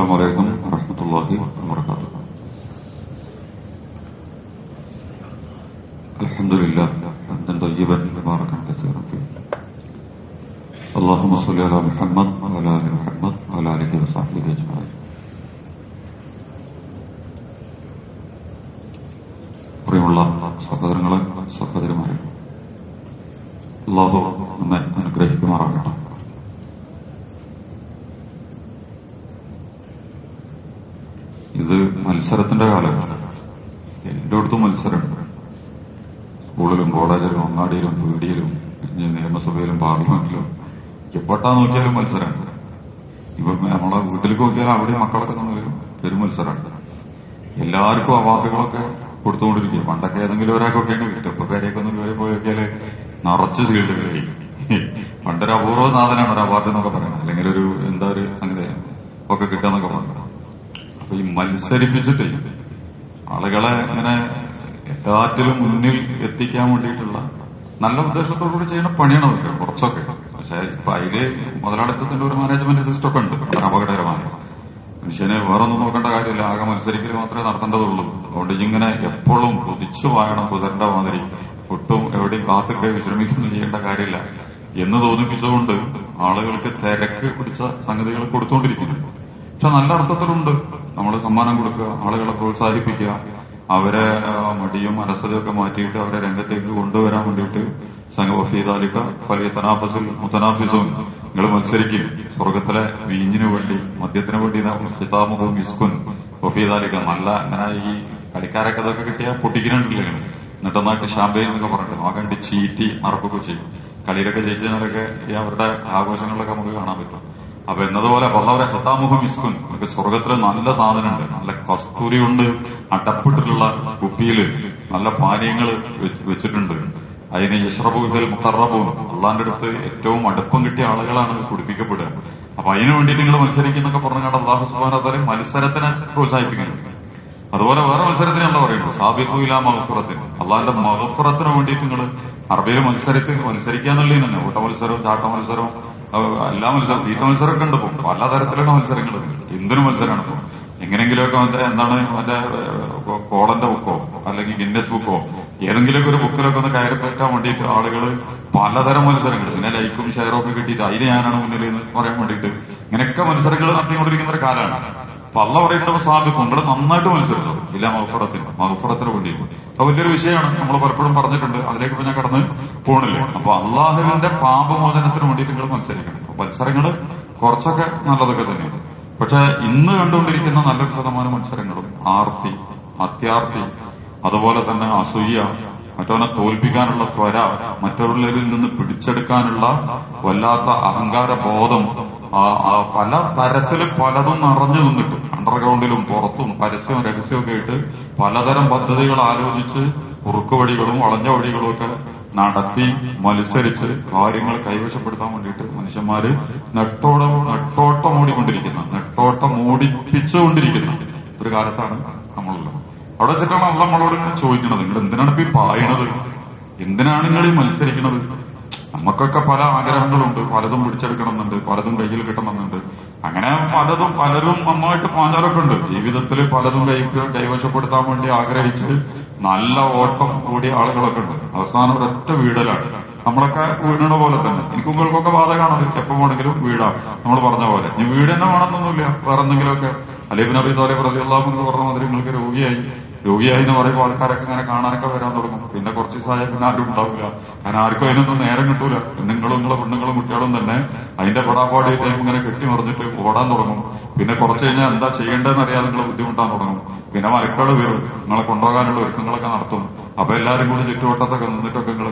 السلام عليكم ورحمة الله وبركاته الحمد لله حمدا طيبا مباركا كثيرا فيه اللهم صل على محمد وعلى ال محمد وعلى اله وصحبه اجمعين പ്രിയമുള്ള സഹോദരങ്ങളെ സഹോദരിമാരെ അള്ളാഹു നമ്മെ മത്സരത്തിന്റെ കാലമാണ് എല്ലായിടത്തും മത്സരമുണ്ട്. സ്കൂളിലും കോളേജിലും അങ്ങാടിയിലും പീടിയിലും നിയമസഭയിലും പാർലമെന്റിലും എപ്പോട്ടാ നോക്കിയാലും മത്സരമുണ്ട്. ഇപ്പൊ നമ്മളെ വീട്ടിലേക്ക് നോക്കിയാലും അവിടെ മക്കളൊക്കെ തമ്മിൽ പെരും മത്സരമുണ്ട്. എല്ലാവർക്കും അവാർഡുകളൊക്കെ കൊടുത്തുകൊണ്ടിരിക്കുക. പണ്ടൊക്കെ ഏതെങ്കിലും ഒരാൾക്കൊക്കെയാണ് കിട്ടും ഇപ്പൊ പേരെയൊക്കെ ഒന്ന് കയറി പോയി നോക്കിയാൽ നിറച്ച് സീൽഡുകളായി പണ്ടൊരു അപൂർവ നാഥനാണ് ഒരു അവാർഡ് എന്നൊക്കെ പറയുന്നത്. അല്ലെങ്കിൽ ഒരു എന്താ ഒരു സംഗതി ഒക്കെ പറഞ്ഞു അപ്പൊ ഈ മത്സരിപ്പിച്ചിട്ട് ആളുകളെ ഇങ്ങനെ എല്ലാറ്റിലും മുന്നിൽ എത്തിക്കാൻ വേണ്ടിയിട്ടുള്ള നല്ല ഉദ്ദേശത്തോടുകൂടി ചെയ്യുന്ന പണിയാണ് അതൊക്കെ കുറച്ചൊക്കെ. പക്ഷെ ഇപ്പൊ അതിൽ മുതലാളിത്തത്തിന്റെ ഒരു മാനേജ്മെന്റ് സിസ്റ്റം ഒക്കെ ഉണ്ട്. വളരെ അപകടകരമായ മനുഷ്യനെ വേറൊന്നും നോക്കേണ്ട കാര്യമില്ല. ആകെ മത്സരിക്കൽ മാത്രമേ നടത്തേണ്ടതുള്ളൂ. അതുകൊണ്ട് ഇങ്ങനെ എപ്പോഴും കുതിച്ചു വായണം കുതിരന്റെ മാതിരി ഒട്ടും എവിടെയും കാത്തിട്ട് വിശ്രമിക്കുന്നു ചെയ്യേണ്ട കാര്യമില്ല എന്ന് തോന്നിപ്പിച്ചുകൊണ്ട് ആളുകൾക്ക് തിരക്ക് പിടിച്ച സംഗതികൾ കൊടുത്തുകൊണ്ടിരിക്കുന്നുണ്ട്. പക്ഷെ നല്ല അർത്ഥത്തിലുണ്ട്. നമ്മൾ സമ്മാനം കൊടുക്കുക ആളുകളെ പ്രോത്സാഹിപ്പിക്കുക അവരെ മടിയും അലസതയൊക്കെ മാറ്റിയിട്ട് അവരെ രംഗത്തേക്ക് കൊണ്ടുവരാൻ വേണ്ടിയിട്ട് സംഘവഫീദാലിക്ക ഫലിയ തനാഫസിൽ മുത്തനാഫിസും നിങ്ങൾ മത്സരിക്കും. സ്വർഗത്തിലെ വീഞ്ഞിനു വേണ്ടി മദ്യത്തിനു വേണ്ടി ഹിതാമുഖവും മിസ്കുൻ വഫീതാലിക്ക നല്ല അങ്ങനെ ഈ കളിക്കാരൊക്കെ അതൊക്കെ കിട്ടിയാൽ പൊട്ടിക്കുന്നുണ്ടല്ലോ എന്നിട്ട് ഒന്നാക്കി ഷാമ്പയിൻ എന്നൊക്കെ പറഞ്ഞിട്ട് ആ കണ്ടി ചീറ്റി മറക്കൊക്കെ ചെയ്യും. കളിയിലൊക്കെ ജയിച്ചതിനൊക്കെ അവരുടെ ആഘോഷങ്ങളിലൊക്കെ നമുക്ക് കാണാൻ പറ്റും. അപ്പൊ എന്നതുപോലെ വളരെ ഹത്താമുഖം മിസ്കുൻ നമുക്ക് സ്വർഗത്തിൽ നല്ല സാധനമുണ്ട്. നല്ല കസ്തൂരി ഉണ്ട് അടപ്പിട്ടിട്ടുള്ള കുപ്പിയിൽ നല്ല പാനീയങ്ങൾ വെച്ചിട്ടുണ്ട്. അതിന് യശ്രബു ഇതിൽ മുത്തറബും അള്ളാന്റെ അടുത്ത് ഏറ്റവും അടുപ്പം കിട്ടിയ ആളുകളാണ് കുടിപ്പിക്കപ്പെടുക. അപ്പൊ അതിനു വേണ്ടിയിട്ട് നിങ്ങൾ മത്സരിക്കുന്നൊക്കെ പറഞ്ഞാൽ അള്ളാഹു സുബാന മത്സരത്തിനെ പ്രോത്സാഹിപ്പിക്കുന്നുണ്ട് അതുപോലെ വേറെ മത്സരത്തിന് നമ്മൾ പറയുന്നത് സാബിഖുല മഹഫുറത്തിന് അള്ളാഹിന്റെ മഹഫുറത്തിന് വേണ്ടിയിട്ട് നിങ്ങൾ അറബിയിൽ മത്സരത്തിൽ മത്സരിക്കാന്നുള്ളതിന് തന്നെ ഓട്ട മത്സരവും ചാട്ട മത്സരവും എല്ലാ മത്സരം തീറ്റ മത്സരമൊക്കെ ഉണ്ട് പല തരത്തിലുള്ള മത്സരങ്ങൾ എന്തിനു മത്സരമാണ് ഇപ്പം? എങ്ങനെയെങ്കിലുമൊക്കെ മറ്റേ എന്താണ് മറ്റേ കോളന്റെ ബുക്കോ അല്ലെങ്കിൽ ഗിന്നസ് ബുക്കോ ഏതെങ്കിലുമൊക്കെ ഒരു ബുക്കിലൊക്കെ ഒന്ന് കയറി വെക്കാൻ വേണ്ടിയിട്ട് ആളുകൾ പലതരം മത്സരങ്ങൾ പിന്നെ ലൈക്കും ഷെയറും ഒക്കെ കിട്ടിയിട്ട് അതിന് ഞാനാണ് മുന്നിൽ എന്ന് പറയാൻ വേണ്ടിയിട്ട് ഇങ്ങനെയൊക്കെ മത്സരങ്ങൾ നടത്തിക്കൊണ്ടിരിക്കുന്ന ഒരു കാലമാണ് അപ്പൊ പറയുന്ന സാധിക്കും നിങ്ങൾ നന്നായിട്ട് മത്സരിച്ചു? ഇല്ല മഹഫറത്തിന് മഹഫറത്തിന് വേണ്ടി അപ്പൊ വലിയൊരു വിഷയമാണ് നമ്മൾ പലപ്പോഴും പറഞ്ഞിട്ടുണ്ട് അതിലേക്ക് പിന്നെ കടന്ന് പോണില്ല. അപ്പൊ അള്ളാഹുവിന്റെ പാപമോചനത്തിന് വേണ്ടിയിട്ട് നിങ്ങൾ മത്സരിക്കണം. മത്സരങ്ങൾ കുറച്ചൊക്കെ നല്ലതൊക്കെ തന്നെയാണ്. പക്ഷെ ഇന്ന് കണ്ടുകൊണ്ടിരിക്കുന്ന നല്ല ശതമാനം മത്സരങ്ങളും ആർത്തി അത്യാർത്തി അതുപോലെ തന്നെ അസൂയ മറ്റവനെ തോൽപ്പിക്കാനുള്ള ത്വര മറ്റുള്ളവരിൽ നിന്ന് പിടിച്ചെടുക്കാനുള്ള വല്ലാത്ത അഹങ്കാര ബോധം ആ ആ പല തരത്തിൽ പലതും നിറഞ്ഞു നിന്നിട്ട് അണ്ടർഗ്രൗണ്ടിലും പുറത്തും പരസ്യവും രഹസ്യവും ആയിട്ട് പലതരം പദ്ധതികൾ ആലോചിച്ച് കുറുക്കുവഴികളും വളഞ്ഞ വഴികളും ഒക്കെ നടത്തി മത്സരിച്ച് കാര്യങ്ങൾ കൈവശപ്പെടുത്താൻ വേണ്ടിയിട്ട് മനുഷ്യന്മാര് നെട്ടോടം നെട്ടോട്ടം ഓടിക്കൊണ്ടിരിക്കുന്ന നെട്ടോട്ടം ഓടിപ്പിച്ചുകൊണ്ടിരിക്കുന്ന ഒരു കാലത്താണ് നമ്മളുള്ളത്. അവിടെ വെച്ചിട്ടാണ് അള്ള നമ്മളോട് ഇങ്ങനെ ചോദിക്കുന്നത്. നിങ്ങൾ എന്തിനാണ് ഇപ്പൊ പായണത്? എന്തിനാണ് നിങ്ങൾ ഈ മത്സരിക്കുന്നത്? നമുക്കൊക്കെ പല ആഗ്രഹങ്ങളുണ്ട്. പലതും പിടിച്ചെടുക്കണമെന്നുണ്ട്. പലതും കയ്യിൽ കിട്ടണമെന്നുണ്ട്. അങ്ങനെ പലതും പലരും നന്നായിട്ട് പാഞ്ഞാലൊക്കെ ഉണ്ട് ജീവിതത്തിൽ പലതും കൈ കൈവശപ്പെടുത്താൻ വേണ്ടി ആഗ്രഹിച്ച് നല്ല ഓട്ടം കൂടിയ ആളുകളൊക്കെ ഉണ്ട് അവസാനം ഒരൊറ്റ വീടലാണ്. നമ്മളൊക്കെ വീടിനെ പോലെ തന്നെ. എനിക്ക് ഉങ്ങൾക്കൊക്കെ ബാധകമാണത് എപ്പോ വേണമെങ്കിലും വീടാണ് നമ്മൾ പറഞ്ഞ പോലെ. ഇനി വീട് തന്നെ വേണമെന്നൊന്നുമില്ല. വേറെ എന്തെങ്കിലുമൊക്കെ. അലീബിൻ അബി തോലെ പ്രതിയുള്ളാഹു എന്ന് പറഞ്ഞ മാതിരി നിങ്ങൾക്ക് രോഗിയായി. രോഗിയായി എന്ന് പറയുമ്പോൾ ആൾക്കാരൊക്കെ ഇങ്ങനെ കാണാനൊക്കെ വരാൻ തുടങ്ങും. പിന്നെ കുറച്ച് ദിവസമായ പിന്നെ ആരും ഉണ്ടാവില്ല. കാരണം ആർക്കും അതിനൊന്നും നേരം കിട്ടൂല. നിങ്ങളും നിങ്ങളെ പെണ്ണുങ്ങളും കുട്ടികളും തന്നെ അതിന്റെ പടാപാടി ടൈം ഇങ്ങനെ കെട്ടിമറിഞ്ഞിട്ട് ഓടാൻ തുടങ്ങും. പിന്നെ കുറച്ച് കഴിഞ്ഞാൽ എന്താ ചെയ്യേണ്ടതെന്ന് അറിയാതെ നിങ്ങൾ ബുദ്ധിമുട്ടാൻ തുടങ്ങും. പിന്നെ മരക്കാട് വരും. നിങ്ങളെ കൊണ്ടുപോകാനുള്ള ഒരുക്കങ്ങളൊക്കെ നടത്തും. അപ്പൊ എല്ലാവരും കൂടി ചുറ്റുവട്ടത്തൊക്കെ നിന്നിട്ടൊക്കെ നിങ്ങൾ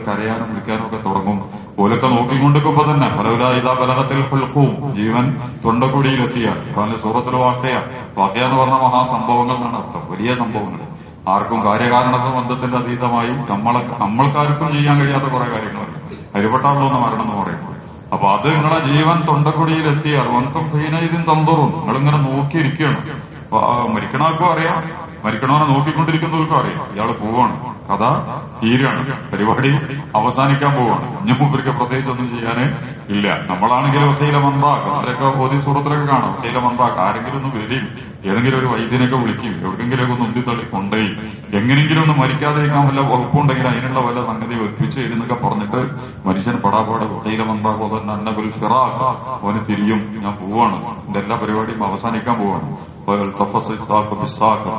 നോക്കിക്കൊണ്ടിരിക്കുമ്പോ തന്നെ പലവരാ ഇതാ ഫുൽക്കും ജീവൻ തൊണ്ടക്കുടിയിലെത്തിയ പല സൂറത്തിൽ വാക്കയ എന്ന് പറഞ്ഞ എന്നാണ് അർത്ഥം വലിയ സംഭവങ്ങൾ ആർക്കും കാര്യകാരണ ബന്ധത്തിന്റെ അതീതമായി നമ്മളെ നമ്മൾക്കാർക്കും ചെയ്യാൻ കഴിയാത്ത കുറെ കാര്യങ്ങളുണ്ട്. എന്ന് മരണം എന്ന് പറയുന്നത്. അപ്പൊ അത് നിങ്ങളെ ജീവൻ തൊണ്ടക്കുടിയിലെത്തിയാൽ ഒന്നും ഫീനൈതും തന്തോറും. നിങ്ങളിങ്ങനെ ആ മരിക്കണവർക്കും അറിയാം. മരിക്കണവനെ നോക്കിക്കൊണ്ടിരിക്കുന്നവർക്കും അറിയാം. ഇയാൾ പോവാണ്. കഥ തീരാണ്. പരിപാടി അവസാനിക്കാൻ പോവാണ്. ഇനി മുമ്പർക്ക് പ്രത്യേകിച്ച് ഒന്നും ചെയ്യാനേ ഇല്ല. നമ്മളാണെങ്കിൽ ഒത്തയില മന്ത്രാക്ക് അവരൊക്കെ ഓതി സൂറത്തിലൊക്കെ കാണാം. ഒത്തയില മന്ത്രാക്ക് ആരെങ്കിലും ഒന്ന് വരും ഏതെങ്കിലും ഒരു വൈദ്യനൊക്കെ വിളിക്കും എവിടെയെങ്കിലൊക്കെ ഒന്ന് ഉന്തിത്തള്ളി കൊണ്ടുപോയി. എങ്ങനെങ്കിലും ഒന്ന് മരിക്കാതിരിക്കാൻ വല്ല വകുപ്പുണ്ടെങ്കിൽ അതിനുള്ള വല്ല സംഗതി ഒപ്പിച്ച് ഇരുന്നൊക്കെ പറഞ്ഞിട്ട് മനുഷ്യൻ പടാപാട് ഒത്തയില മന്താക്കോ തന്നെ നന്നബുൽ ഫിറാഖ് അവന് തിരിയും. ഞാൻ പോവാണ്. എന്റെ എല്ലാ പരിപാടിയും അവസാനിക്കാൻ പോവാണ്.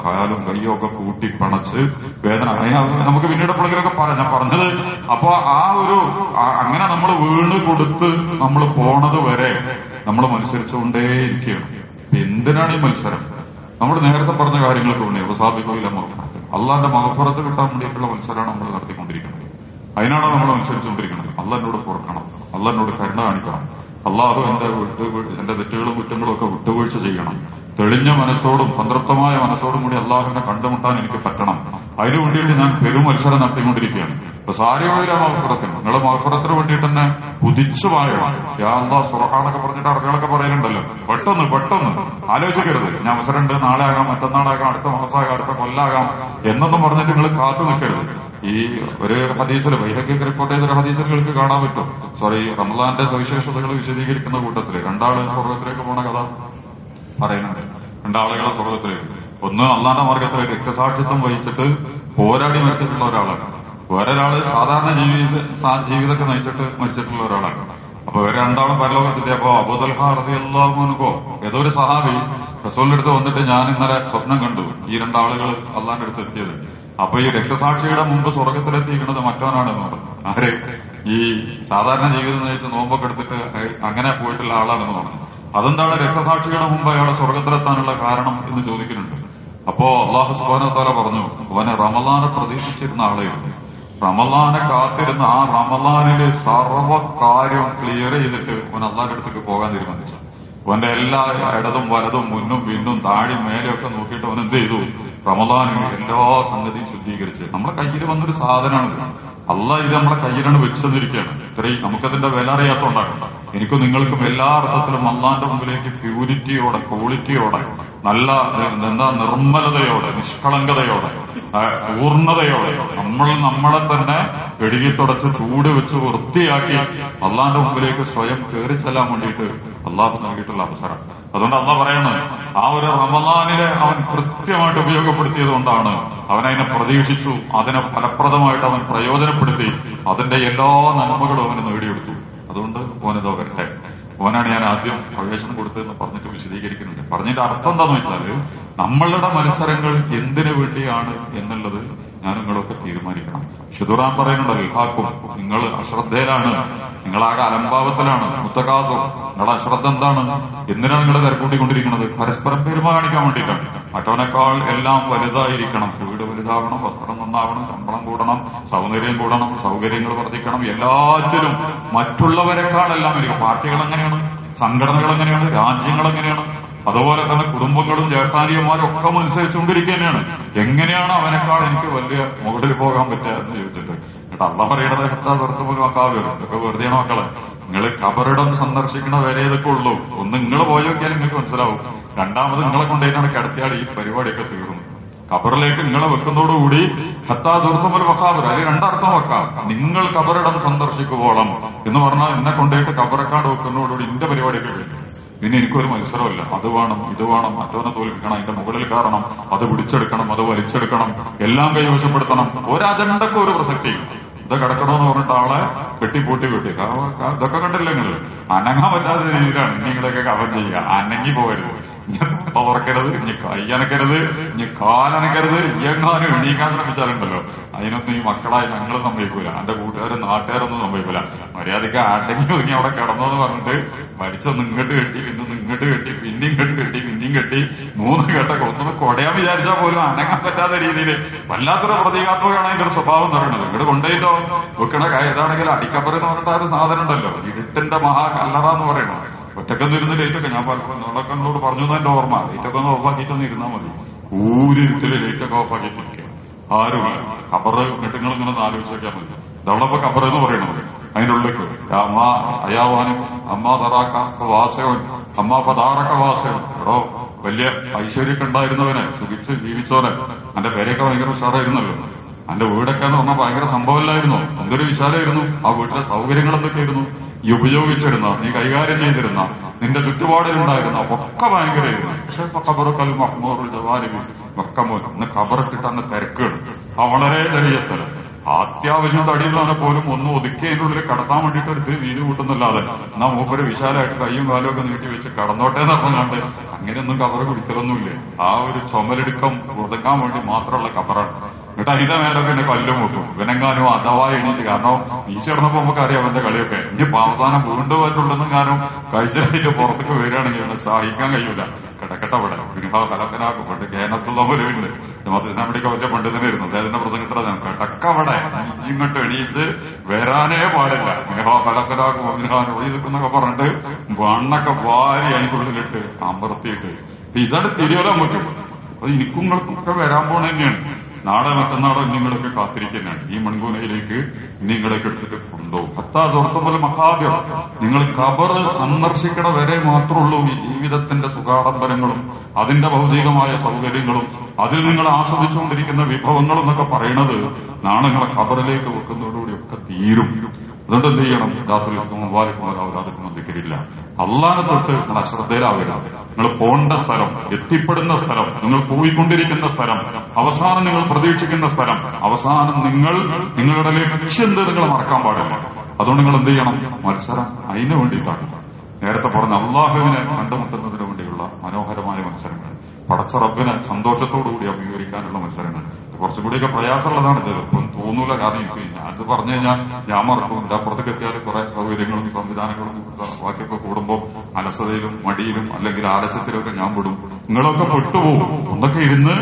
കാലും കയ്യോ ഒക്കെ കൂട്ടി പണച്ച് വേദന. നമുക്ക് പിന്നീട് എപ്പോഴെങ്കിലൊക്കെ പറയാം. ഞാൻ പറഞ്ഞത് അപ്പൊ ആ ഒരു അങ്ങനെ നമ്മൾ വീണ് കൊടുത്ത് നമ്മൾ പോണത് വരെ നമ്മൾ മത്സരിച്ചുകൊണ്ടേയിരിക്കുകയാണ്. എന്തിനാണ് ഈ മത്സരം? നമ്മൾ നേരത്തെ പറഞ്ഞ കാര്യങ്ങൾക്ക് വേണ്ടി ഉപസാദിക്കില്ല മഹഫറത്ത്. അള്ളാന്റെ മഹഫറത്ത് കിട്ടാൻ വേണ്ടിയിട്ടുള്ള മത്സരമാണ് നമ്മൾ നടത്തിക്കൊണ്ടിരിക്കുന്നത്. അതിനാണ് നമ്മൾ മത്സരിച്ചുകൊണ്ടിരിക്കുന്നത്. അല്ല പുറക്കണം. എന്നോട് കരുണ കാണിക്കണം. അള്ളാഹു എന്റെ എന്റെ തെറ്റുകളും കുറ്റങ്ങളും ഒക്കെ വിട്ടുവീഴ്ച ചെയ്യണം. തെളിഞ്ഞ മനസ്സോടും സംതൃപ്തമായ മനസ്സോടും കൂടി അള്ളാഹുവിനെ കണ്ടുമുട്ടാൻ എനിക്ക് പറ്റണം. അതിനു വേണ്ടിയിട്ട് ഞാൻ പെരുമത്സരം നടത്തിക്കൊണ്ടിരിക്കുകയാണ്. ഇപ്പൊ സാരികളിലെ മഹഫുറത്തിന്. നിങ്ങൾ മഹഫുറത്തിന് വേണ്ടിയിട്ട് തന്നെ കുതിച്ചു പായണം യാ പറഞ്ഞിട്ട് അറബികളൊക്കെ പറയലുണ്ടല്ലോ. പെട്ടെന്ന് പെട്ടെന്ന്. ആലോചിക്കരുത്. ഞാൻ അവസരമുണ്ട് നാളെ ആകാം മറ്റന്നാളാകാം അടുത്ത മാസമാകാം അടുത്ത കൊല്ലാകാം എന്നൊന്നും പറഞ്ഞിട്ട് നിങ്ങൾ കാത്തു നിൽക്കരുത്. ഈ ഒരു ഹദീസിൽ വൈഹക്കൊക്കെ റിപ്പോർട്ട് ചെയ്തൊരു ഹദീസിൽ നിങ്ങൾക്ക് കാണാൻ പറ്റും. സോറി റമദാന്റെ സവിശേഷതകൾ വിശദീകരിക്കുന്ന കൂട്ടത്തിൽ. രണ്ടാൾ സ്വർഗത്തിലേക്ക് പോണ കഥ പറയുന്നുണ്ട്. രണ്ടാളുകളെ സ്വർഗത്തിലേക്ക് ഒന്ന് അള്ളാന്റെ മാർഗത്തിലേക്ക് രക്തസാക്ഷിത്വം വഹിച്ചിട്ട് പോരാടി മരിച്ചിട്ടുള്ള ഒരാളാണ്. വേറൊരാൾ സാധാരണ ജീവിത ജീവിതമൊക്കെ നയിച്ചിട്ട് മരിച്ചിട്ടുള്ള ഒരാളാണ്. അപ്പൊ ഇവരെ രണ്ടാളും പരലോകത്തെത്തിയപ്പോ എല്ലാവർക്കും ഏതോ ഒരു സഹാബി റസൂലിന്റെ അടുത്ത് വന്നിട്ട് ഞാൻ ഇന്നലെ സ്വപ്നം കണ്ടു. ഈ രണ്ടാളുകൾ അള്ളാന്റെ അടുത്ത് എത്തിയത്. അപ്പൊ ഈ രക്തസാക്ഷിയുടെ മുമ്പ് സ്വർഗത്തിലെത്തിക്കുന്നത് മറ്റവനാണെന്ന് പറഞ്ഞു. ആരെ? ഈ സാധാരണ ജീവിതം നയിച്ച് നോമ്പൊക്കെ എടുത്തിട്ട് അങ്ങനെ പോയിട്ടുള്ള ആളാണെന്ന് പറഞ്ഞു. അതെന്താണ് രക്തസാക്ഷിയുടെ മുമ്പ് അയാളെ സ്വർഗത്തിലെത്താനുള്ള കാരണം എന്ന് ചോദിക്കുന്നുണ്ട്. അപ്പോ അള്ളാഹു സുബാന പറഞ്ഞു അവനെ റമലാനെ പ്രതീക്ഷിച്ചിരുന്ന ആളെയുണ്ട് റമലാനെ കാത്തിരുന്ന ആ റമലാനിലെ സർവ കാര്യം ക്ലിയർ ചെയ്തിട്ട് അവൻ അള്ളാന്റെ അടുത്തേക്ക് പോകാൻ തീരുമാനിച്ചു. അവന്റെ എല്ലാ ഇടതും വലതും മുന്നും പിന്നും താഴെയും മേലെയൊക്കെ നോക്കിയിട്ട് അവൻ എന്ത് ചെയ്തു? റമലാനിൽ എല്ലാ സംഗതിയും ശുദ്ധീകരിച്ച്. നമ്മുടെ കയ്യിൽ വന്നൊരു സാധനമാണ് അല്ല ഇത് നമ്മുടെ കയ്യിലാണ് വെച്ചെന്നിരിക്കുകയാണ് ഇത്രയും നമുക്കതിന്റെ വില അറിയാത്തോണ്ടാണ് എനിക്കും നിങ്ങൾക്കും എല്ലാ അർത്ഥത്തിലും അള്ളാന്റെ മുമ്പിലേക്ക് പ്യൂരിറ്റിയോടെ ക്വാളിറ്റിയോടെ നല്ല എന്താ നിർമ്മലതയോടെ നിഷ്കളങ്കതയോടെ പൂർണതയോടെ നമ്മൾ നമ്മളെ തന്നെ തുടച്ച് ചൂട് വെച്ച് വൃത്തിയാക്കി അള്ളാന്റെ മുമ്പിലേക്ക് സ്വയം കയറി ചെല്ലാൻ വേണ്ടിയിട്ട് അള്ളാഹ് നൽകിയിട്ടുള്ള അവസരം. അതുകൊണ്ട് അള്ള പറയണത് ആ ഒരു റമദാനിലെ അവൻ കൃത്യമായിട്ട് ഉപയോഗപ്പെടുത്തിയത് കൊണ്ടാണ്. അവൻ അതിനെ പ്രതീക്ഷിച്ചു അതിനെ ഫലപ്രദമായിട്ട് അവൻ പ്രയോജനപ്പെടുത്തി അതിന്റെ എല്ലാ നന്മകളും അവന് നേടിയെടുത്തു. അതുകൊണ്ട് ഓനിതോ വരട്ടെ. ഓനാണ് ഞാൻ ആദ്യം പ്രവേശനം കൊടുത്തതെന്ന് പറഞ്ഞിട്ട് വിശദീകരിക്കുന്നുണ്ട്. പറഞ്ഞതിന്റെ അർത്ഥം എന്താന്ന് വെച്ചാൽ നമ്മളുടെ മത്സരങ്ങൾ എന്തിനു വേണ്ടിയാണ് എന്നുള്ളത് ഞാൻ നിങ്ങളൊക്കെ തീരുമാനിക്കണം. ഷിദുറാൻ പറയുന്നുണ്ട് ഇഹാക്കും നിങ്ങൾ അശ്രദ്ധയിലാണ് നിങ്ങളാകെ അലംഭാവത്തിലാണ് മുത്തകാസും നിങ്ങളുടെ അശ്രദ്ധ എന്താണ്? എന്തിനാണ് നിങ്ങളെ തിരക്കൂട്ടിക്കൊണ്ടിരിക്കുന്നത് പരസ്പരം പെരുമ വേണ്ടിയിട്ടാണ് മറ്റവനേക്കാൾ എല്ലാം വലുതായിരിക്കണം. വീട് വലുതാവണം വസ്ത്രം നന്നാവണം ശമ്പളം കൂടണം സൗന്ദര്യം കൂടണം സൗകര്യങ്ങൾ വർദ്ധിക്കണം. എല്ലാറ്റിലും മറ്റുള്ളവരെക്കാളെല്ലാം എനിക്ക് പാർട്ടികൾ എങ്ങനെയാണ്? സംഘടനകൾ എങ്ങനെയാണ്? രാജ്യങ്ങൾ എങ്ങനെയാണ്? അതുപോലെ തന്നെ കുടുംബങ്ങളും ജേഷ്ഠാനിയന്മാരും ഒക്കെ മത്സരിച്ചുകൊണ്ടിരിക്കുക തന്നെയാണ് എങ്ങനെയാണ് അവനേക്കാൾ എനിക്ക് വലിയ മുകളിൽ പോകാൻ പറ്റുക എന്ന് ചോദിച്ചിട്ട്. അള്ള പറയണത് എന്താ വെറുതെ പോലും മക്കാവരും ഇതൊക്കെ വെറുതെയാണ് മക്കളെ. നിങ്ങൾ കബറിടം സന്ദർശിക്കണ വരെ ഇതൊക്കെ ഉള്ളൂ. ഒന്ന് നിങ്ങൾ പോയി നോക്കിയാൽ നിങ്ങൾക്ക് മനസ്സിലാവും. രണ്ടാമത് നിങ്ങളെ കൊണ്ടുപോയിട്ടാണ് കിടത്തിയാൽ ഈ പരിപാടിയൊക്കെ തീർന്നു കബറിലേക്ക് നിങ്ങളെ വെക്കുന്നതോടുകൂടി ഹത്താ ദുർത്തമൊരു മക്കാബർ അതിൽ രണ്ടർത്ഥം വെക്കാം. നിങ്ങൾ കബറിടം സന്ദർശിക്കുവോളം എന്ന് പറഞ്ഞാൽ എന്നെ കൊണ്ടുപോയിട്ട് കബറക്കാട് വെക്കുന്നതോടുകൂടി ഇന്റെ പരിപാടിയൊക്കെ കഴിഞ്ഞു പിന്നെ എനിക്കൊരു മത്സരമല്ല. അത് വേണം ഇത് വേണം മറ്റവനെ തോൽപ്പിക്കണം അതിന്റെ മുകളിൽ കാരണം അത് പിടിച്ചെടുക്കണം അത് വലിച്ചെടുക്കണം എല്ലാം കൈവശപ്പെടുത്തണം. ഒരു അജണ്ടക്ക് ഒരു പ്രസക്തി ഇത് കിടക്കണമെന്ന് പറഞ്ഞിട്ട് ആളെ കെട്ടിപ്പൂട്ടി കെട്ടി കാ- കാ- ഇതൊക്കെ കണ്ടില്ലേ നിങ്ങൾ? അനങ്ങാൻ പറ്റാത്ത രീതിയിലാണ് നിങ്ങളൊക്കെ കവർ ചെയ്യുക. അനങ്ങി പോകരുത്. തുറക്കരുത് ഇനി കയ്യനക്കരുത് ഇനി കാലനക്കരുത് എങ്ങാനും എണീക്കാൻ ശ്രമിച്ചാലുണ്ടല്ലോ. അതിനൊന്നും ഈ മക്കളായി ഞങ്ങൾ സംഭവിക്കൂല. എന്റെ കൂട്ടുകാരും നാട്ടുകാരൊന്നും സംഭവിക്കൂല. മര്യാദയ്ക്ക് അടങ്ങി ഒതുങ്ങി അവിടെ കിടന്നോന്ന് പറഞ്ഞിട്ട് മരിച്ചൊന്ന് ഇങ്ങോട്ട് കെട്ടി പിന്നെ ഇങ്ങോട്ട് കെട്ടി പിന്നെ ഇങ്ങോട്ട് കെട്ടി പിന്നെയും കെട്ടി മൂന്ന് കെട്ടൊക്കെ ഒന്നും കൊടയാൻ വിചാരിച്ചാൽ പോലും അനങ്ങാൻ പറ്റാത്ത രീതിയിൽ വല്ലാത്തൊരു പ്രതീകാത്മകമാണ് അതിന്റെ ഒരു സ്വഭാവം എന്ന് പറയുന്നത്. ഇങ്ങോട്ട് കൊണ്ടുപോയിട്ടോ വെക്കണ ഏതാണെങ്കിൽ അടിക്കപ്പറ എന്ന് പറഞ്ഞിട്ട് ആ ഒരു സാധനം ഉണ്ടല്ലോ. ഇരുട്ടിന്റെ മഹാ കല്ലറ എന്ന് പറയണോ ഒറ്റക്കൊന്നും ഇരുന്ന് ലൈറ്റൊക്കെ ഞാൻ പലപ്പോഴും നിങ്ങളൊക്കെ എന്നോട് പറഞ്ഞു എന്റെ ഓർമ്മ. ലൈറ്റൊക്കെ ഒന്ന് ഓഫാക്കിയിട്ടൊന്ന് ഇരുന്നാൽ മതി. ഊരിരുത്തിൽ ലൈറ്റൊക്കെ ഓഫാക്കിയിട്ടിരിക്കുക ആരും കബറ് കെട്ടുങ്ങൾ ഇങ്ങനെ ഒന്ന് ആലോചിച്ച് മതി. ഇതവളപ്പോ കബറ് എന്ന് പറയണത് അതിന്റെ ഉള്ളിലേക്ക്. അമ്മ അയാവാനും അമ്മ തറാക്ക വാസവൻ അമ്മ പതാറക്ക വാസവൻ. എടോ വലിയ ഐശ്വര്യമൊക്കെ ഉണ്ടായിരുന്നവനെ. സുഖിച്ച് ജീവിച്ചവനെ. എന്റെ പേരൊക്കെ ഭയങ്കര ഉഷാറായിരുന്നല്ലോ. അന്റെ വീടൊക്കെ എന്ന് പറഞ്ഞാൽ ഭയങ്കര സംഭവമല്ലായിരുന്നു. എന്തൊരു വിശാലമായിരുന്നു. ആ വീട്ടിലെ സൗകര്യങ്ങൾ എന്തൊക്കെയായിരുന്നു? ഈ ഉപയോഗിച്ചിരുന്ന നീ കൈകാര്യം ചെയ്തിരുന്ന നിന്റെ ചുറ്റുപാടിലുണ്ടായിരുന്ന ഒക്കെ ഭയങ്കരമായിരുന്നു. പക്ഷെ ഖബറുക്കൽ മഹ്മൂർ ജവാലി മക്കമോൻ ഇന്ന് ഖബറിട്ടിട്ട് അന്ന് തിരക്കുകൾ ആ വളരെ ചെറിയ സ്ഥലം അത്യാവശ്യം തടിയുള്ളവനെ പോലും ഒന്ന് ഒതുക്കി അതിന്റെ ഉള്ളിൽ കടത്താൻ വേണ്ടിയിട്ട് എടുത്ത് വീതി കൂട്ടുന്നല്ലാതെ. എന്നാ മൂപ്പര് വിശാലമായിട്ട് കയ്യും കാലും ഒക്കെ നീട്ടി വെച്ച് കടന്നോട്ടെ എന്ന് പറഞ്ഞാണ്ട്. അങ്ങനെയൊന്നും കവർ കുടിക്കലൊന്നുമില്ലേ ആ ഒരു ചുമലെടുക്കം ഒതുക്കാൻ വേണ്ടി മാത്രമുള്ള കവറാണ്. എന്നിട്ട് അതിന്റെ മേലെ എന്നെ കല്ലും കൂട്ടും ഇവനെങ്ങാനും അഥവാ എണീറ്റ് കാരണം ഈശ ഇടന്നപ്പോ നമുക്ക് അറിയാം അവന്റെ കളിയൊക്കെ. ഇനി അവസാനം വീണ്ടും പറ്റുള്ളെന്നും കാരണം കഴിച്ചിട്ട് പുറത്തേക്ക് വരികയാണെങ്കിൽ അവനെ സഹായിക്കാൻ കഴിയൂല. കിടക്കട്ടെ അവിടെ ഗൃഹ കലക്കനാക്കും പണ്ട് കേനത്തുള്ള പോലെ ഉണ്ട് മദ്രസാമിടിക്ക് പ്രസംഗം പണ്ഡിതനായിരുന്നു അദ്ദേഹത്തിന്റെ പ്രസംഗത്തിലാണ് കിടക്കവിടെ ഇങ്ങോട്ട് എണീച്ച് വരാനേ പാടില്ല. ഗൃഹ കലക്കനാക്കും എന്നൊക്കെ പറഞ്ഞിട്ട് വണ്ണൊക്കെ വാരി അതിനുള്ളിലിട്ട് അമർത്തിയിട്ട്. ഇതാണ് തിരിയോലാൻ പറ്റും അത് എനിക്കും വരാൻ പോണ തന്നെയാണ്. നാളെ മറ്റന്നാളോ നിങ്ങളൊക്കെ കാത്തിരിക്കുന്നതാണ്. ഈ മൺകൂനയിലേക്ക് നിങ്ങളെ എടുത്തിട്ട് കൊണ്ടുപോകും പോലെ മഹാദ്യം നിങ്ങൾ കബർ സന്ദർശിക്കണ വരെ മാത്രമുള്ളൂ ഈ ജീവിതത്തിന്റെ സുഖാഡംബരങ്ങളും അതിന്റെ ഭൗതികമായ സൗകര്യങ്ങളും അതിൽ നിങ്ങൾ ആസ്വദിച്ചുകൊണ്ടിരിക്കുന്ന വിഭവങ്ങളും എന്നൊക്കെ പറയണത് നാളെ നിങ്ങളെ കബറിലേക്ക് വെക്കുന്നതോടുകൂടി ഒക്കെ തീരും. അതുകൊണ്ട് എന്ത് ചെയ്യണം? രാത്രി അവരാധിക്കുന്നില്ല അള്ളാനെ തൊട്ട് നിങ്ങൾ അശ്രദ്ധയിലാവരുത്. നിങ്ങൾ പോണ്ട സ്ഥലം എത്തിപ്പെടുന്ന സ്ഥലം നിങ്ങൾ പോയിക്കൊണ്ടിരിക്കുന്ന സ്ഥലം അവസാനം നിങ്ങൾ പ്രതീക്ഷിക്കുന്ന സ്ഥലം അവസാനം നിങ്ങൾ നിങ്ങളുടെ ലക്ഷ്യം നിങ്ങൾ മറക്കാൻ പാടില്ല. അതുകൊണ്ട് നിങ്ങൾ എന്ത് ചെയ്യണം? മത്സരം അതിനു വേണ്ടിയിട്ടാണ്. നേരത്തെ പറഞ്ഞ അള്ളാഹുവിനെ കണ്ടുമുട്ടുന്നതിന് വേണ്ടിയുള്ള മനോഹരമായ മത്സരങ്ങൾ പടച്ച റബ്ബിനെ സന്തോഷത്തോടുകൂടി അഭിമുഖീകരിക്കാനുള്ള മത്സരങ്ങൾ. കുറച്ചും കൂടിയൊക്കെ പ്രയാസമുള്ളതാണ് ചിലപ്പം തോന്നൂല. കാരണം ഇപ്പൊ അത് പറഞ്ഞു കഴിഞ്ഞാൽ ഞാൻ മറക്കും. എന്റെ അപ്പുറത്തേക്ക് എത്തിയാൽ കുറെ സൗകര്യങ്ങളും സംവിധാനങ്ങളും ബാക്കിയൊക്കെ കൂടുമ്പോൾ അലസതയിലും മടിയിലും അല്ലെങ്കിൽ ആലസ്യത്തിലൊക്കെ ഞാൻ വിടും. നിങ്ങളൊക്കെ പെട്ടുപോകും. ഒന്നൊക്കെ ഇരുന്ന്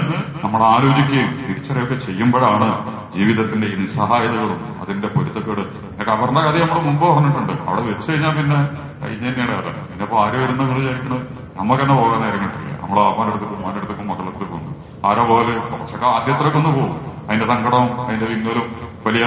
നമ്മൾ ആലോചിക്കുകയും തിരിച്ചറിയൊക്കെ ചെയ്യുമ്പോഴാണ് ജീവിതത്തിന്റെ ഈ നിസ്സഹായതകളും അതിന്റെ പൊരുത്തക്കേട്. എന്നൊക്കെ അവരുടെ കഥ നമ്മൾ മുമ്പ് പറഞ്ഞിട്ടുണ്ട്. അവിടെ വെച്ച് കഴിഞ്ഞാൽ പിന്നെ കഴിഞ്ഞ തന്നെയാണ് കഥ. പിന്നെ ഇപ്പൊ ആര് വരുന്ന നിങ്ങൾ വിചാരിക്കുന്നത് നമുക്ക് തന്നെ പോകാനായിരിക്കും നമ്മളെ അമ്മയുടെ അടുത്തേക്കും ഉമ്മാന്റെ അടുത്തേക്കും ഉണ്ട് ആരോ പോലെ കുറച്ചൊക്കെ ആദ്യത്തിലൊക്കെ ഒന്ന് പോകും. അതിന്റെ സങ്കടവും അതിന്റെ വിങ്ങലും വലിയ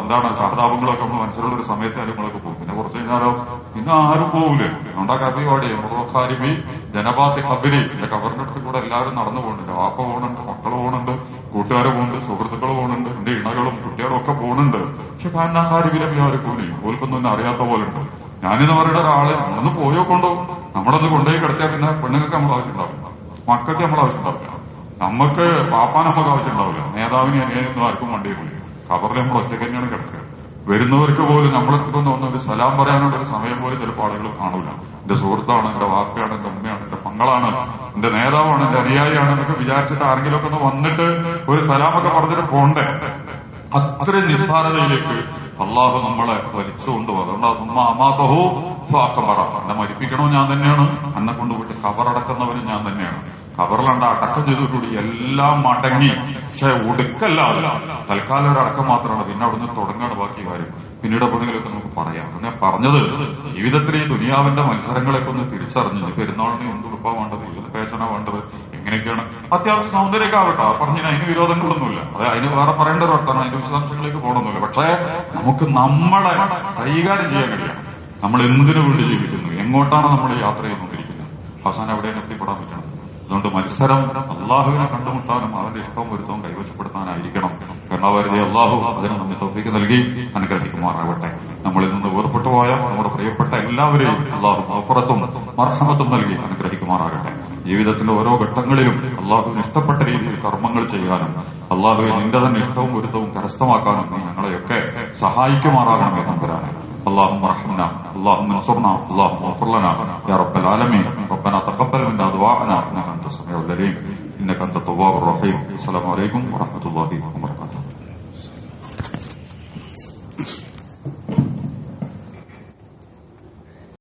എന്താണ് സഹതാപങ്ങളൊക്കെ നമ്മൾ മനസ്സിലുള്ള ഒരു സമയത്ത് കാര്യങ്ങളൊക്കെ പോകും. പിന്നെ കുറച്ച് കഴിഞ്ഞാലോ പിന്നെ ആരും പോകൂല നമ്മുടെ കവി പാടിയ മുറോഖാരിബി ജനപാതി കബിനി എന്റെ കബറിന്റെ അടുത്ത് കൂടെ എല്ലാവരും നടന്നു പോകുന്നുണ്ട്. വാപ്പ പോകുന്നുണ്ട് മക്കൾ പോകുന്നുണ്ട് കൂട്ടുകാർ പോകുന്നുണ്ട് സുഹൃത്തുക്കൾ പോകുന്നുണ്ട് എന്റെ ഇണകളും കുട്ടികളും ഒക്കെ പോകുന്നുണ്ട്. പക്ഷെ കാരണഹാരിബിലെ ആരും പോലെ ഓൽക്കൊന്നും അറിയാത്ത പോലെ ഉണ്ട്. ഞാനിന്ന് പറയുന്ന ഒരാളെ നമ്മളൊന്ന് പോയോ കൊണ്ടോ? നമ്മളൊന്ന് കൊണ്ടുപോയി കിടത്തിയാൽ പിന്നെ പെണ്ണുങ്ങൾക്ക് നമ്മൾ ആവശ്യമുണ്ടാവില്ല മക്കൾക്ക് നമ്മൾ ആവശ്യമുണ്ടാവില്ല നമുക്ക് പാപ്പാൻ നമുക്ക് ആവശ്യമുണ്ടാവില്ല. നേതാവിനെ അനിയനൊന്നും ആർക്കും വണ്ടിയില്ല ഖബറിൽ നമ്മൾ ഒറ്റയ്ക്ക് തന്നെയാണ് കിടക്കുക. വരുന്നവർക്ക് പോലും നമ്മളെടുത്തൊന്നും ഒന്ന് ഒരു സലാം പറയാനുള്ള ഒരു സമയം പോലും ചിലപ്പോൾ ആളുകൾ കാണൂല. എന്റെ സുഹൃത്താണ് എന്റെ വാപ്പയാണ് എന്റെ ഉമ്മയാണ് എന്റെ പങ്കളാണ് എന്റെ നേതാവാണ് എന്റെ അനുയായിയാണ് എന്നൊക്കെ വിചാരിച്ചിട്ട് ആരെങ്കിലും ഒക്കെ ഒന്ന് വന്നിട്ട് ഒരു സലാമൊക്കെ പറഞ്ഞിട്ട് പോണ്ടേ? അത്രയും നിസ്സാരതയിലേക്ക് അള്ളാഹു നമ്മളെ സുമ്മ അമാതഹു ഫാക്കമറ എന്നെ മരിപ്പിക്കണോ ഞാൻ തന്നെയാണ്. എന്നെ കൊണ്ടുപോയിട്ട് കബറടക്കുന്നവനും ഞാൻ തന്നെയാണ്. കവറിലുണ്ട് അടക്കം ചെയ്തോടുകൂടി എല്ലാം മടങ്ങി. പക്ഷെ ഒടുക്കല്ല തൽക്കാലം ഒരു അടക്കം മാത്രമാണ്. പിന്നെ അവിടുന്ന് തുടങ്ങാണ് ബാക്കി കാര്യം. പിന്നീട് എപ്പോഴെങ്കിലൊക്കെ നമുക്ക് പറയാം. ഞാൻ പറഞ്ഞത് ജീവിതത്തിൽ ഈ ദുനിയാവിന്റെ മത്സരങ്ങളൊക്കെ ഒന്ന് തിരിച്ചറിഞ്ഞത് പെരുന്നാളിന് എന്ത് ഉടുപ്പാ വേണ്ടത്? ഏത് പേച്ചന വേണ്ടത്? എങ്ങനെയൊക്കെയാണ് അത്യാവശ്യം സൗന്ദര്യമൊക്കെ ആവട്ടെ. പറഞ്ഞു അതിന് വിരോധങ്ങളൊന്നുമില്ല. അത് അതിന് വേറെ പറയേണ്ട ഒരു അർത്ഥമാണ് അതിന്റെ വിശദാംശങ്ങളിലേക്ക് പോകണമെന്നില്ല പക്ഷേ നമുക്ക് നമ്മളെ കൈകാര്യം ചെയ്യാൻ കഴിയാം നമ്മൾ എന്തിനു വേണ്ടി ജീവിക്കുന്നു? എങ്ങോട്ടാണ് നമ്മൾ യാത്ര ചെയ്തുകൊണ്ടിരിക്കുന്നത്? അവസാനം എവിടെയാണ് എത്തിപ്പെടാൻ പറ്റണം അതുകൊണ്ട് മത്സരം അള്ളാഹുവിനെ കണ്ടുമുട്ടാനും അവന്റെ ഇഷ്ടവും വരുത്തവും കൈവശപ്പെടുത്താനായിരിക്കണം കരുണാവാരി അള്ളാഹു അതിന് നമ്മെ തോഫിക്ക് നൽകി അനുഗ്രഹിക്കുമാറാവട്ടെ നമ്മളിൽ നിന്ന് വേർപെട്ടു പോയ നമ്മുടെ പ്രിയപ്പെട്ട എല്ലാവരെയും അള്ളാഹു മഫറത്തും മർഹമത്തും നൽകി അനുഗ്രഹിക്കുമാറാകട്ടെ ജീവിതത്തിന്റെ ഓരോ ഘട്ടങ്ങളിലും അള്ളാഹുവിന് ഇഷ്ടപ്പെട്ട രീതിയിൽ കർമ്മങ്ങൾ ചെയ്യാനും അള്ളാഹുവിന് നിന്റെ തന്നെ ഇഷ്ടവും വരുത്തവും കരസ്ഥമാക്കാനും നീ ഞങ്ങളെയൊക്കെ സഹായിക്കുമാറാകണമേ നമ്പരാണ് اللهم ارحمنا اللهم انصرنا اللهم اغفر لنا يا رب العالمين ربنا تقبل منا دعاءنا انك أنت السميع العليم إنك أنت التواب الرحيم. السلام عليكم ورحمة الله وبركاته.